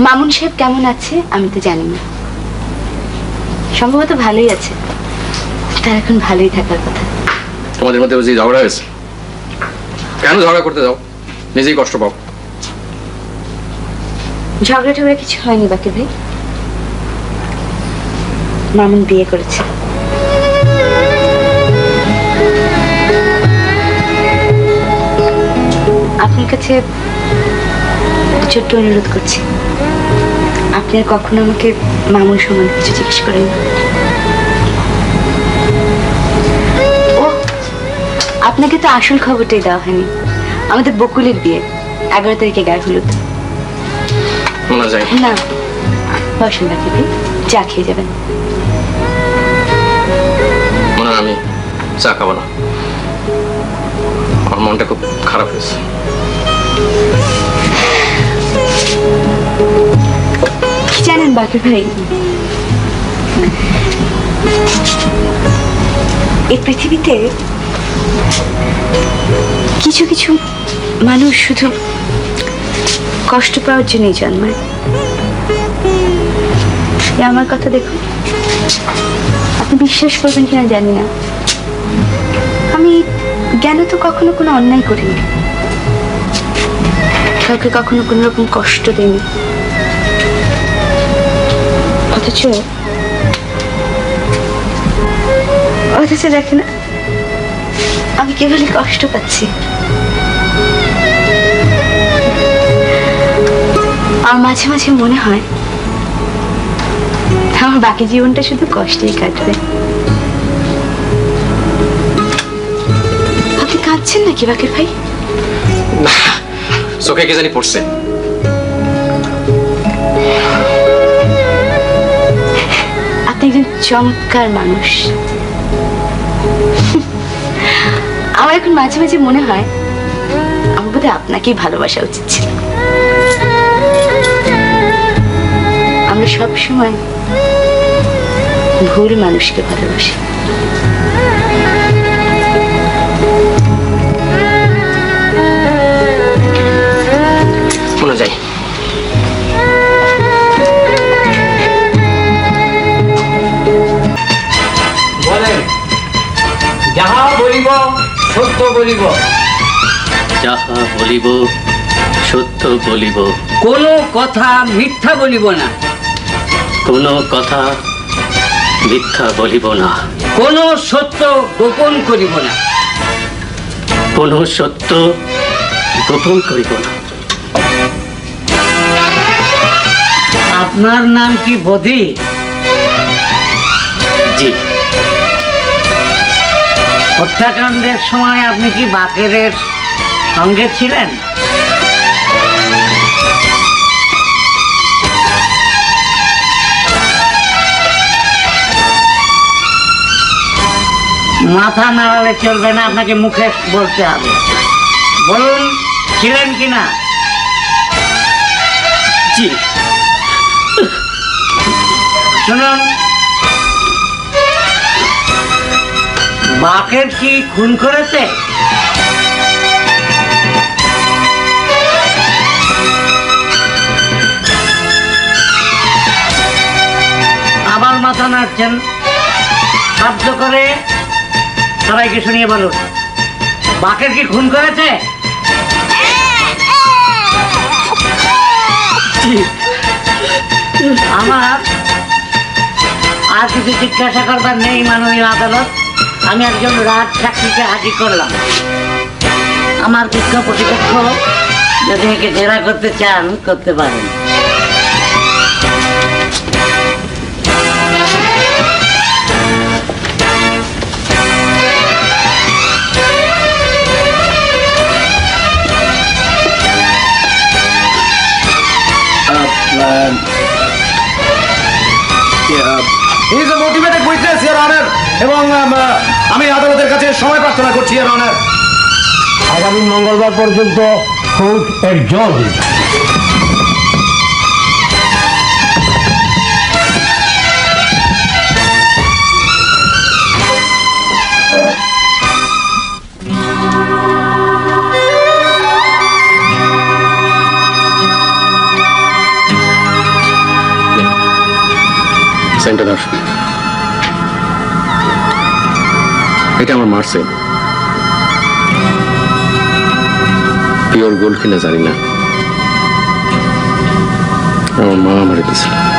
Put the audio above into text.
মামুন সাহেব কেমন আছে আমি তো জানি না। সম্ভবত ভালোই আছে। তার এখন ভালোই থাকার কথা। তোমাদের মধ্যে বুঝি ঝগড়া হয়েছে? কেন ঝগড়া করতে যাও? নিজেই কষ্ট পাও। ঝগড়া টগড়া কিছু হয়নি বাকি ভাই। মামুন বিয়ে করেছে। আপনার কাছে ছোট্ট অনুরোধ করছি। আপনি আর কখনো আমাকে মামুন সম্বন্ধে কিছু জিজ্ঞেস করেন ও আপনাকে তো আসল খবরটাই দেওয়া হয়নি। আমাদের বকুলের বিয়ে এগারো তারিখে গায়ে হলুদ। না বসেন বাকি ভাই চা খেয়ে যাবেন। আমি চা খাব না। আমার মনটা খুব খারাপ হয়েছে। বাকি ভাই এই পৃথিবীতে কিছু কিছু মানুষ শুধু কষ্ট পাওয়ার জন্যই জন্মায়। আমার কথা দেখুন। আপনি বিশ্বাস করবেন কিনা জানি না। আমি জ্ঞান তো কখনো কোনো অন্যায় করিনি। কাউকে কখনো কোনো রকম কষ্ট দিইনি। অথচ অথচ দেখে না আমি কেবলই কষ্ট পাচ্ছি। আর মাঝে মাঝে মনে হয়, আমার বাকি জীবনটা শুধু কষ্টেই কাটবে। আপনি কাঁদছেন নাকি বাকির ভাই? চোখে কে জানি পড়ছে। চমৎকার মানুষ। আমার এখন মাঝে মাঝে মনে হয় আমার বোধহয় আপনাকেই ভালোবাসা উচিত ছিল আমরা সবসময় ভুল মানুষকে ভালোবাসি। যাহা বলিব সত্য বলিব। যাহা বলিব সত্য বলিব। কোনো কথা মিথ্যা বলিব না। কোনো কথা মিথ্যা বলিব না। কোনো সত্য গোপন করিব না। কোনো সত্য গোপন করিব না। আপনার নাম কি বধি হত্যাকাণ্ডের সময় আপনি কি বাকেরের সঙ্গে ছিলেন? মাথা নাড়ালে চলবে না আপনাকে মুখে বলতে হবে। বলুন ছিলেন কিনা? জি। শুনুন বাকের কি খুন করেছে? আবার মাথা নাড়ছেন। শব্দ করে। সবাইকে শুনিয়ে বলুন বাকের কি খুন করেছে? আমার আর কিছু জিজ্ঞাসা করবার নেই মাননীয় আদালত। আমি একজন রাজ সাক্ষীকে হাজির করলাম। আমার পক্ষ প্রতিপক্ষ যদি একে জেরা করতে চান, করতে পারেন। He is a motivated witness your honour এবং um, uh, আমি আদালতের কাছে সময় প্রার্থনা করছি ইয়ার অনার আগামী মঙ্গলবার পর্যন্ত কোর্ট এর জজ। সেন্টার ধর এটা আমার মার সেন পিওর গোল্ড কিনা জানি না। আমার মা আমার দিয়েছিল।